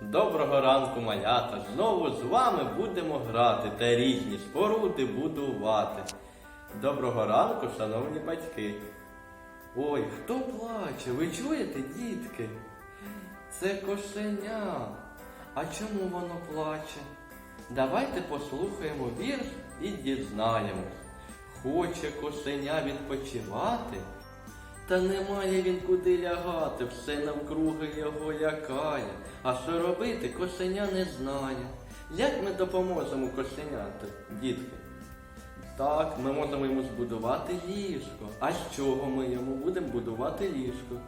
Доброго ранку, малята! Знову з вами будемо грати та різні споруди будувати. Доброго ранку, шановні батьки. Ой, хто плаче? Ви чуєте, дітки? Це кошеня. А чому воно плаче? Давайте послухаємо вірш і дізнаємось. Хоче кошеня відпочивати, та немає він куди лягати, все навкруги його лякає. А що робити, кошеня не знає. Як ми допоможемо кошеняту, дітки? Так, ми можемо йому збудувати ліжко. А з чого ми йому будемо будувати ліжко?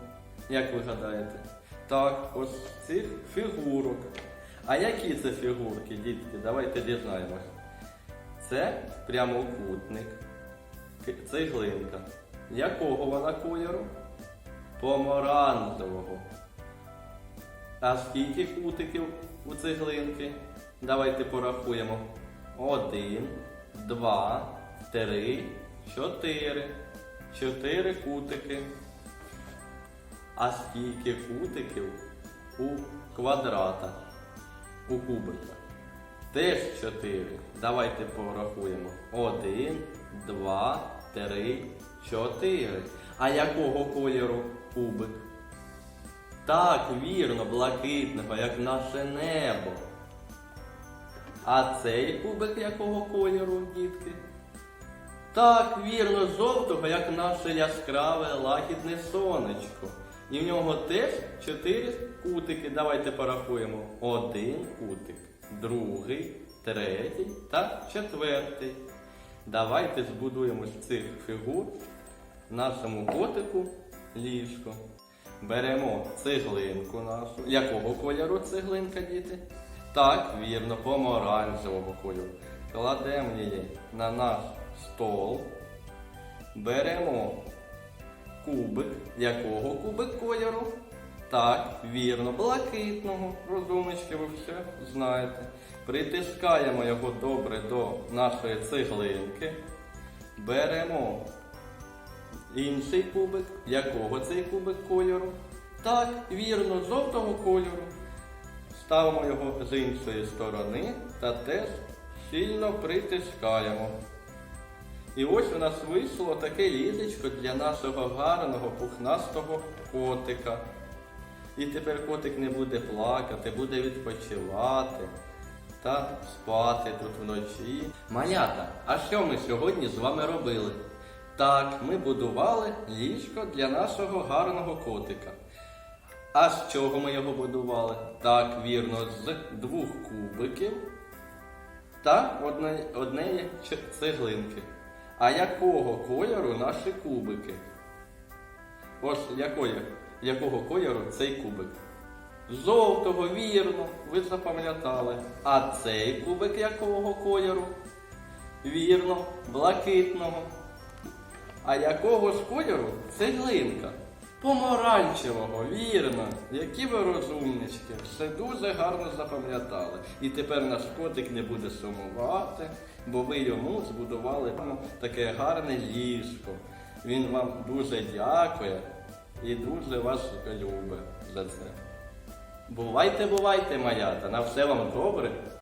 Як ви гадаєте? Так, ось цих фігурок. А які це фігурки, дітки? Давайте дізнаємось. Це прямокутник, цеглинка. Якого вона кольору? Помаранчевого. А скільки кутиків у цеглинки? Давайте порахуємо. Один, два, три, чотири. Чотири кутики. А скільки кутиків у квадрата, у кубика? Теж чотири. Давайте порахуємо. Один, два, три, чотири. А якого кольору кубик? Так, вірно, блакитного, як наше небо. А цей кубик якого кольору, дітки? Так, вірно, жовтого, як наше яскраве лагідне сонечко. І в нього теж чотири кутики. Давайте порахуємо. Один кутик, другий, третій та четвертий. Давайте збудуємо з цих фігур нашому котику ліжко. Беремо цеглинку нашу. Якого кольору цеглинка, діти? Так, вірно, помаранчевого кольору. Кладемо її на наш стол. Беремо кубик. Якого кубик кольору? Так, вірно, блакитного. Розумнички, ви все знаєте. Притискаємо його добре до нашої цеглинки. Беремо інший кубик. Якого цей кубик кольору? Так, вірно, жовтого кольору. Ставимо його з іншої сторони та теж сильно притискаємо. І ось у нас вийшло таке ліжечко для нашого гарного пухнастого котика. І тепер котик не буде плакати, буде відпочивати та спати тут вночі. Малята, а що ми сьогодні з вами робили? Так, ми будували ліжко для нашого гарного котика. А з чого ми його будували? Так, вірно, з двох кубиків та одне, однієї цеглинки. А якого кольору наші кубики? Ось якої, якого кольору цей кубик? Жовтого, вірно, ви запам'ятали. А цей кубик якого кольору? Вірно, блакитного. А якого ж кольору цеглинка? Помаранчевого, вірно. Які ви розумнички. Все дуже гарно запам'ятали. І тепер наш котик не буде сумувати, бо ви йому збудували таке гарне ліжко. Він вам дуже дякує і дуже вас любить за це. Бувайте, бувайте, малята, на все вам добре